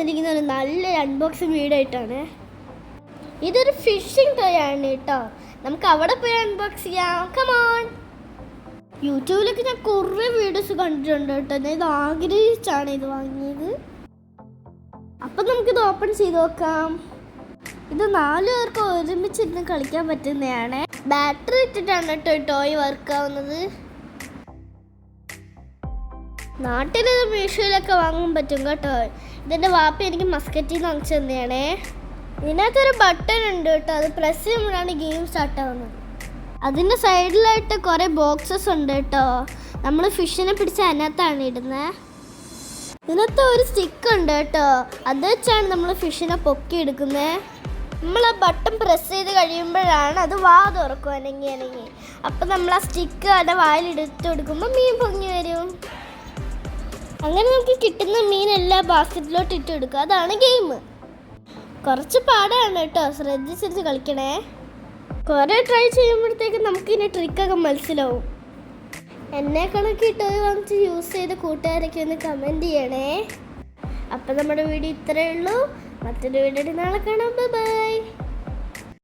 വന്നിരിക്കുന്ന ഒരു നല്ലൊരു അൺബോക്സിങ് വീഡിയോ ആയിട്ടാണ്. ഇതൊരു ഫിഷിംഗ് ടോയ് ആണ് കേട്ടോ. നമുക്ക് അവിടെ പോയി അൺബോക്സ് ചെയ്യാം. കമോൺ യൂട്യൂബിലൊക്കെ ഞാൻ കുറേ വീഡിയോസ് കണ്ടിട്ടുണ്ട് കേട്ടോ. ഞാൻ ഇത് ആഗ്രഹിച്ചാണ് ഇത് വാങ്ങിയത്. അപ്പം നമുക്കിത് ഓപ്പൺ ചെയ്ത് നോക്കാം. ഇത് നാല് പേർക്ക് ഒരുമിച്ചിരുന്ന് കളിക്കാൻ പറ്റുന്നതാണ്. ബാറ്ററി ഇട്ടിട്ടാണ് കേട്ടോ ടോയ് വർക്ക് ആവുന്നത്. നാട്ടിൽ മീഷോയിലൊക്കെ വാങ്ങാൻ പറ്റും കേട്ടോ. ഇതിന്റെ വാപ്പ എനിക്ക് മസ്കറ്റിൽ നിന്ന് വാങ്ങിച്ചു തന്നെയാണേ. ഇതിനകത്തൊരു ബട്ടൺ ഉണ്ട് കേട്ടോ. അത് പ്രസ് ചെയ്യുമ്പോഴാണ് ഗെയിം സ്റ്റാർട്ട് ആവുന്നത്. അതിന്റെ സൈഡിലായിട്ട് കുറേ ബോക്സസ് ഉണ്ട് കേട്ടോ. നമ്മൾ ഫിഷിനെ പിടിച്ച് അതിനകത്താണ് ഇടുന്നത് ഇതിനകത്ത് ഒരു സ്റ്റിക്ക് ഉണ്ട് കേട്ടോ. അത് വെച്ചാണ് നമ്മൾ ഫിഷിനെ പൊക്കി എടുക്കുന്നത് നമ്മൾ ആ ബട്ടൺ പ്രസ് ചെയ്ത് കഴിയുമ്പോഴാണ് അത് വാ തുറക്കും അനങ്ങി അനങ്ങി. അപ്പം നമ്മൾ ആ സ്റ്റിക്ക് അതിന്റെ വായിൽ എടുത്ത് കൊടുക്കുമ്പോൾ മീൻ പൊങ്ങി വരും. അങ്ങനെ നമുക്ക് കിട്ടുന്ന മീൻ മീനെല്ലാം ബാസ്ക്കറ്റിലോട്ട് ഇട്ട് കൊടുക്കുക. അതാണ് ഗെയിം കുറച്ച് പാടാണ് കേട്ടോ. ശ്രദ്ധിച്ചിരുന്ന് കളിക്കണേ. കുറേ ട്രൈ ചെയ്യുമ്പോഴത്തേക്ക് നമുക്ക് ഇതിന്റെ ട്രിക്കൊക്കെ മനസ്സിലാവും. എന്നെ കണക്ക് ഇട്ടത് വാങ്ങിച്ച് യൂസ് ചെയ്ത് കൂട്ടുകാരൊക്കെ ഒന്ന് കമന്റ് ചെയ്യണേ. അപ്പം നമ്മുടെ വീഡിയോ ഇത്രയേ ഉള്ളൂ. മറ്റൊരു വീഡിയോ നാളെ കാണാം. ബൈ